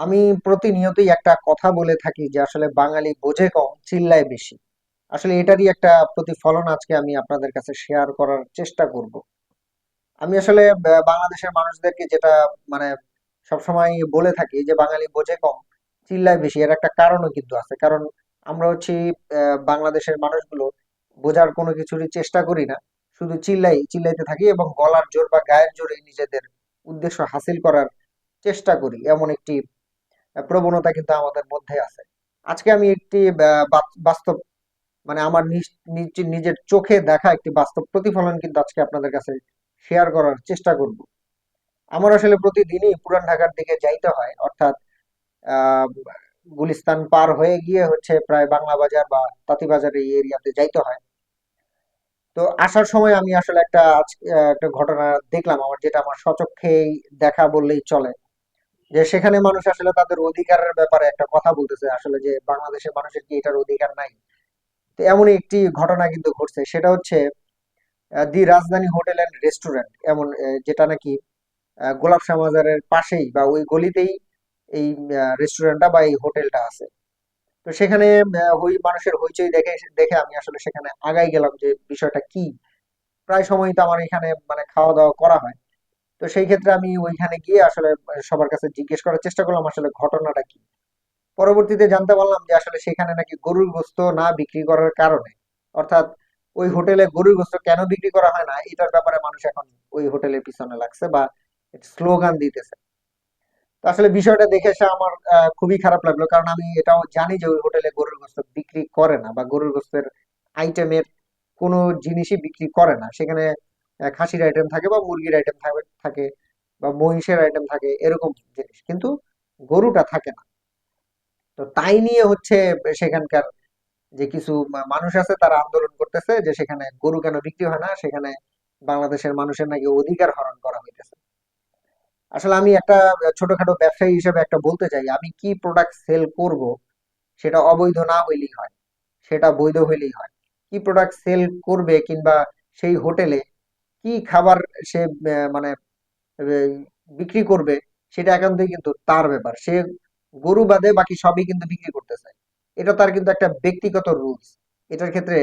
আমি প্রতিনিয়তই একটা কথা বলে থাকি যে আসলে বাঙালি বোঝে কম, চিল্লায় বেশি। আসলে এটারই একটা প্রতিফলন আজকে আমি আপনাদের কাছে শেয়ার করার চেষ্টা করব। আমি আসলে বাংলাদেশের মানুষদেরকে যেটা মানে সবসময় বলে থাকি যে বাঙালি বোঝে কম, চিল্লায় বেশি, এর একটা কারণও কিন্তু আছে। কারণ আমরা হচ্ছে বাংলাদেশের মানুষগুলো বোঝার কোনো কিছুরই চেষ্টা করি না। শুধু চিল্লাই, চিল্লাইতে থাকি এবং গলার জোর বা গায়ের জোরে নিজেদের উদ্দেশ্য হাসিল করার চেষ্টা করি। এমন একটি প্রবণতা কিন্তু আমাদের মধ্যে আছে। আজকে আমি একটি বাস্তব মানে আমার নিজ- নিজ- নিজের চোখে দেখা একটি বাস্তব প্রতিফলন কিন্তু আজকে আপনাদের কাছে শেয়ার করার চেষ্টা করব। আমার আসলে প্রতিদিনই পুরান ঢাকার দিকে যাইতে হয়, অর্থাৎ গুলিস্তান পার হয়ে গিয়ে হচ্ছে প্রায় বাংলা বাজার বা তাঁতীবাজার এই এরিয়াতে যাইতে হয়। তো আসার সময় আমি আসলে একটা আজকে একটা ঘটনা দেখলাম, আমার যেটা আমার স্বচক্ষেই দেখা বললেই চলে। যে সেখানে মানুষ আসলে তাদের অধিকারের ব্যাপারে একটা কথা বলতেছে, আসলে যে বাংলাদেশের মানুষের কি এটার অধিকার নাই? তো এমনই একটি ঘটনা কিন্তু ঘটছে, সেটা হচ্ছে দি রাজধানী হোটেল অ্যান্ড রেস্টুরেন্ট, এমন যেটা নাকি গোলাপ শাহ বাজারের পাশেই বা ওই গলিতেই এই রেস্টুরেন্টটা বা এই হোটেলটা আছে। তো সেখানে ওই মানুষের হইচই দেখে দেখে আমি আসলে সেখানে আগাই গেলাম যে বিষয়টা কি। প্রায় সময় তো আমার এখানে মানে খাওয়া দাওয়া করা হয়। তো সেই ক্ষেত্রে আমি ওইখানে গিয়ে আসলে সবার কাছে জিজ্ঞেস করার চেষ্টা করলাম, আসলে ঘটনাটা কি? পরবর্তীতে জানতে পারলাম যে আসলে সেখানে নাকি গরুর গোশত না বিক্রি করার কারণে, অর্থাৎ ওই হোটেলে গরুর গোশত কেন বিক্রি করা হয় না, এটার ব্যাপারে মানুষ এখন ওই হোটেলের পিছনে লাগছে বা স্লোগান দিতেছে। তো আসলে বিষয়টা দেখে এসে আমার খুবই খারাপ লাগল, কারণ আমি এটাও জানি যে ওই হোটেলে গরুর গোশত বিক্রি করে না বা গরুর গোশতের আইটেমের কোনো জিনিসই বিক্রি করে না। সেখানে খাসির আইটেম থাকে বা মুরগির আইটেম থাকে বা মহিষের আইটেম থাকে, এরকম জিনিস। কিন্তু গরুটা থাকে না। তো তাই নিয়ে হচ্ছে সেখানকার যে কিছু মানুষ আছে তারা আন্দোলন করতেছে যে সেখানে গরু কেন বিক্রি হয় না, সেখানে বাংলাদেশের মানুষের নাকি অধিকার হরণ করা হইতেছে। আসলে আমি একটা ছোটখাটো ব্যবসায়ী হিসেবে একটা বলতে চাই, আমি কি প্রোডাক্ট সেল করব সেটা অবৈধ না হইলেই হয়, সেটা বৈধ হইলেই হয়। কি প্রোডাক্ট সেল করবে কিংবা সেই হোটেলে কি খাবার সে মানে বিক্রি করবে সেটা একান্তই কিন্তু তার ব্যাপার। সে গরু বাদে বাকি সবই কিন্তু বিক্রি করতেছে এটা তার কিন্তু একটা ব্যক্তিগত রুলস এটার ক্ষেত্রে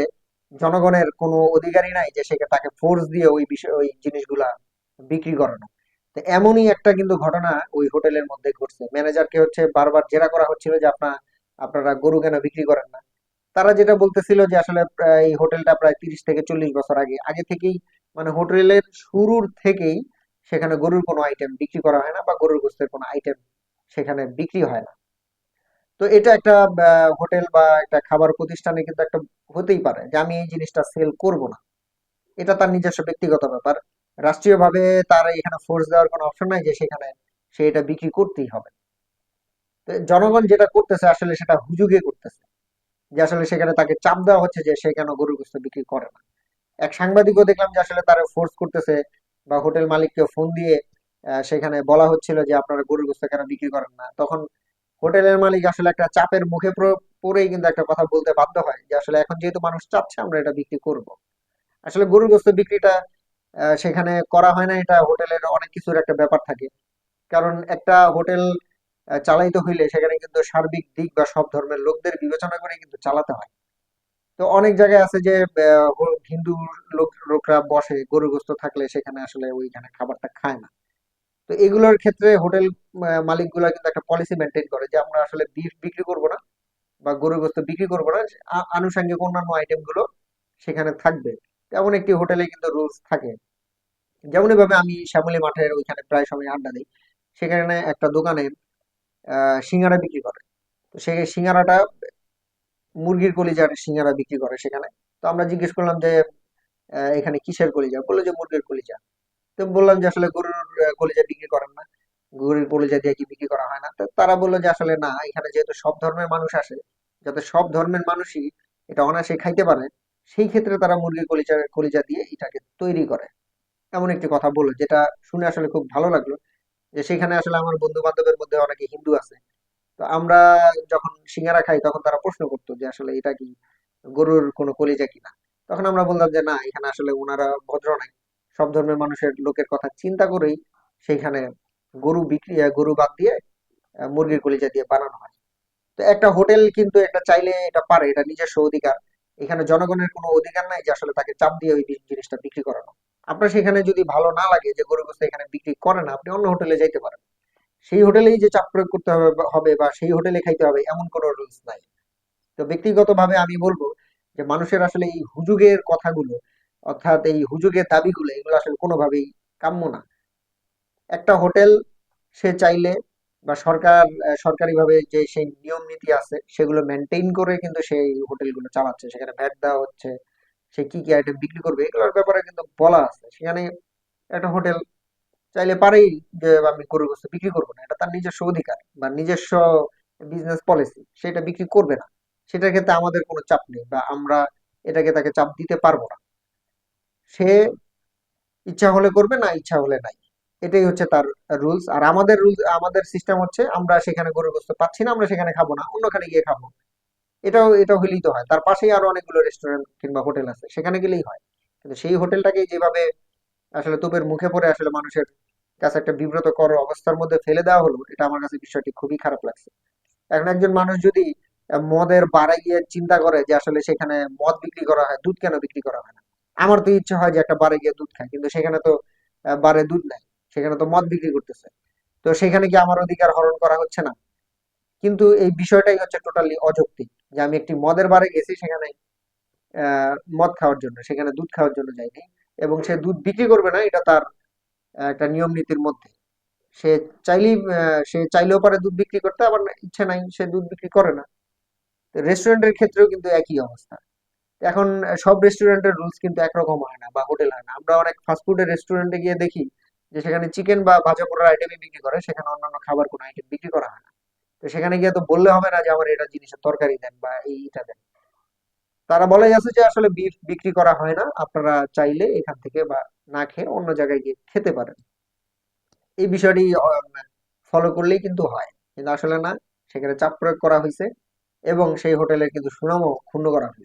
জনগণের কোনো অধিকারই নাই যে সেকে তাকে ফোর্স দিয়ে ওই বিষয়, ওই জিনিসগুলা বিক্রি করানো। তো এমনই একটা কিন্তু ঘটনা ওই হোটেলের মধ্যে ঘটছে। ম্যানেজারকে হচ্ছে বারবার জেরা করা হচ্ছিল যে আপনার আপনারা গরু কেন বিক্রি করেন না? তারা যেটা বলতেছিল যে আসলে এই হোটেলটা প্রায় তিরিশ থেকে চল্লিশ বছর আগে আগে থেকেই মানে হোটেলের শুরুর থেকেই সেখানে গরুর কোনো আইটেম বিক্রি করা হয় না বা গরুর গোস্তের কোনো আইটেম সেখানে বিক্রি হয় না। তো এটা একটা হোটেল বা একটা খাবার প্রতিষ্ঠানে কিন্তু একটা হতেই পারে যে আমি এই জিনিসটা সেল করব না। এটা তার নিজস্ব ব্যক্তিগত ব্যাপার। রাষ্ট্রীয়ভাবে তার এখানে ফোর্স দেওয়ার কোনো অপশন নাই যে সেখানে সে এটা বিক্রি করতেই হবে। তো জনগণ যেটা করতেছে আসলে সেটা হুজুগে করতেছে। যে আসলে সেখানে তাকে চাপ দেওয়া হচ্ছে যে সে কেন গরুর গোস্ত বিক্রি করে না। এক সাংবাদিকও দেখলাম যে আসলে তারা ফোর্স করতেছে বা হোটেল মালিককে ফোন দিয়ে সেখানে বলা হচ্ছিল যে আপনারা গরুর গোস্ত কেন বিক্রি করেন না। তখন হোটেলের মালিক আসলে একটা চাপের মুখে প্র- পড়েই কিন্তু একটা কথা বলতে বাধ্য হয় যে আসলে এখন যেহেতু মানুষ চাচ্ছে আমরা এটা বিক্রি করব। আসলে গরুর গোস্ত বিক্রিটা সেখানে করা হয় না, এটা হোটেলের অনেক কিছুর একটা ব্যাপার থাকে। কারণ একটা হোটেল চালাইতে হইলে সেখানে কিন্তু সার্বিক দিক বা সব ধর্মের লোকদের বিবেচনা করে কিন্তু চালাতে হয়। তো অনেক জায়গায় আছে যে হিন্দু লোক, লোকরা বসে গরু গোস্ত থাকলে সেখানে আসলে ওইখানে খাবারটা খায় না। তো এগুলোর ক্ষেত্রে হোটেল মালিকগুলা কিন্তু একটা পলিসি মেনটেন করে যে, আমরা আসলে বিফ বিক্রি করব না বা গরু গোস্ত বিক্রি করব না। আনুষঙ্গিক অন্যান্য আইটেমগুলো সেখানে থাকবে। তেমন একটি হোটেলে কিন্তু রুলস থাকে। যেমন ভাবে আমি শ্যামলী মাঠের ওইখানে প্রায় সময় আড্ডা দিই। সেখানে একটা দোকানে সিঙ্গারা বিক্রি করে। তো সেই সিঙ্গারাটা মুরগির কলিজার সিঙ্গারা বিক্রি করে সেখানে। তো আমরা জিজ্ঞেস করলাম যে এখানে কিসের কলিজা? বলল যে মুরগির কলিজা। তো বললাম যে আসলে গরুর কলিজা বিক্রি করেন না। গরুর কলিজা দিয়ে কি বিক্রি করা হয় না? তারা বলল যে আসলে না, এখানে যেহেতু সব ধর্মের মানুষ আসে, যাতে সব ধর্মের মানুষই এটা অনায়াসে খাইতে পারে, সেই ক্ষেত্রে তারা মুরগির কলিজা কলিজা দিয়ে এটাকে তৈরি করে। এমন একটি কথা বলল, যেটা শুনে আসলে খুব ভালো লাগল। যে সেখানে আসলে আমার বন্ধু বান্ধবের মধ্যে অনেকে হিন্দু আছে। তো আমরা যখন সিঙ্গারা খাই তখন তারা প্রশ্ন করতো যে আসলে এটা কি গরুর কোনো কলিজা কিনা? তখন আমরা বললাম যে না, এখানে আসলে ওনারা ভদ্র নাই। সব ধর্মের মানুষের লোকের কথা চিন্তা করেই সেইখানে গরু বিক্রি গরু বাদ দিয়ে মুরগির কলিজা দিয়ে বানানো হয়। তো একটা হোটেল কিন্তু এটা চাইলে এটা পারে, এটা নিজস্ব অধিকার। এখানে জনগণের কোনো অধিকার নাই যে আসলে তাকে চাপ দিয়ে ওই জিনিসটা বিক্রি করানো। আপনার সেখানে যদি ভালো না লাগে যে গরু গোস্ত এখানে বিক্রি করে না, আপনি অন্য হোটেলে যাইতে পারেন। সেই হোটেলেই যে চাপ প্রয়োগ করতে হবে বা- সেই হোটেলে খাইতে হবে এমন কোনো রুলস নাই। তো ব্যক্তিগতভাবে আমি বলব যে মানুষের আসলে এই হুজুগের কথাগুলো, অর্থাৎ এই হুজুগের দাবিগুলো, এগুলো আসলে কোনোভাবেই কাম্য না। একটা হোটেল সে চাইলে বা সরকার সরকারিভাবে যে সেই নিয়ম নীতি আছে, সেগুলো মেনটেন করে কিন্তু সেই হোটেলগুলো চালাচ্ছে। সেখানে ভ্যাট দেওয়া হচ্ছে, সে কি কি আইটেম বিক্রি করবে, এগুলোর ব্যাপারে কিন্তু বলা আছে। সেখানে একটা হোটেল চাইলে পারেই আমি গরুর গোস্ত বিক্রি করব না, এটা তার নিজস্ব অধিকার বা নিজস্ব বিজনেস পলিসি সেটা বিক্রি করবে না। সেটার ক্ষেত্রে আমাদের কোনো চাপ নেই বা আমরা এটাকে তাকে চাপ দিতে পারব না। সে ইচ্ছা হলে করবে, না ইচ্ছা হলে নাই। এটাই হচ্ছে তার রুলস আর আমাদের রুলস আমাদের সিস্টেম হচ্ছে আমরা সেখানে গরুর গোস্ত পাচ্ছি না, আমরা সেখানে খাব না, অন্যখানে গিয়ে খাব। এটাও এটা হলেই তো হয়। তার পাশেই আরও অনেকগুলো রেস্টুরেন্ট কিংবা হোটেল আছে, সেখানে গেলেই হয়। কিন্তু সেই হোটেলটাকে যেভাবে আসলে তোপের মুখে পড়ে আসলে মানুষের কাছে একটা বিব্রতকর অবস্থার মধ্যে ফেলে দেওয়া হলো, এটা আমার কাছে বিষয়টি খুবই খারাপ লাগছে। এখন একজন মানুষ যদি মদের বারে গিয়ে চিন্তা করে যে আসলে সেখানে মদ বিক্রি করা হয়, দুধ কেন বিক্রি করা হয় না? আমার তো ইচ্ছে হয় যে একটা বারে গিয়ে দুধ খাই কিন্তু সেখানে তো বারে দুধ নাই, সেখানে তো মদ বিক্রি করতেছে। তো সেখানে কি আমার অধিকার হরণ করা হচ্ছে না? কিন্তু এই বিষয়টাই হচ্ছে টোটালি অযৌক্তিক, যে আমি একটি মদের বারে গেছি সেখানে মদ খাওয়ার জন্য, সেখানে দুধ খাওয়ার জন্য যাইনি। এবং সে দুধ বিক্রি করবে না, এটা তার একটা নিয়ম নীতির মধ্যে। সে চাইলেই সে চাইলেও পারে দুধ বিক্রি করতে, আবার ইচ্ছে নাই, সে দুধ বিক্রি করে না। রেস্টুরেন্টের ক্ষেত্রেও কিন্তু একই অবস্থা। এখন সব রেস্টুরেন্টের রুলস কিন্তু একরকম হয় না, বা হোটেল হয় না। আমরা অনেক ফাস্টফুডের রেস্টুরেন্টে গিয়ে দেখি যে সেখানে চিকেন বা ভাজা পোড়ার আইটেমই বিক্রি করে, সেখানে অন্যান্য খাবার কোনো আইটেম বিক্রি করা হয় না। তো সেখানে গিয়ে তো বললে হবে না যে আমার এটা জিনিসের তরকারি দেন বা এইটা দেন। তারা বলে গেছে যে আসলে বিফ বিক্রি করা হয় না। আপনারা চাইলে এখান থেকে বা না খেয়ে অন্য জায়গায় গিয়ে খেতে পারেন। এই বিষয়টি ফলো করলেই কিন্তু হয়। কিন্তু আসলে না, সেখানে চাপ প্রয়োগ করা হয়েছে এবং সেই হোটেলের কিন্তু সুনামও ক্ষুণ্ণ করা হয়েছে।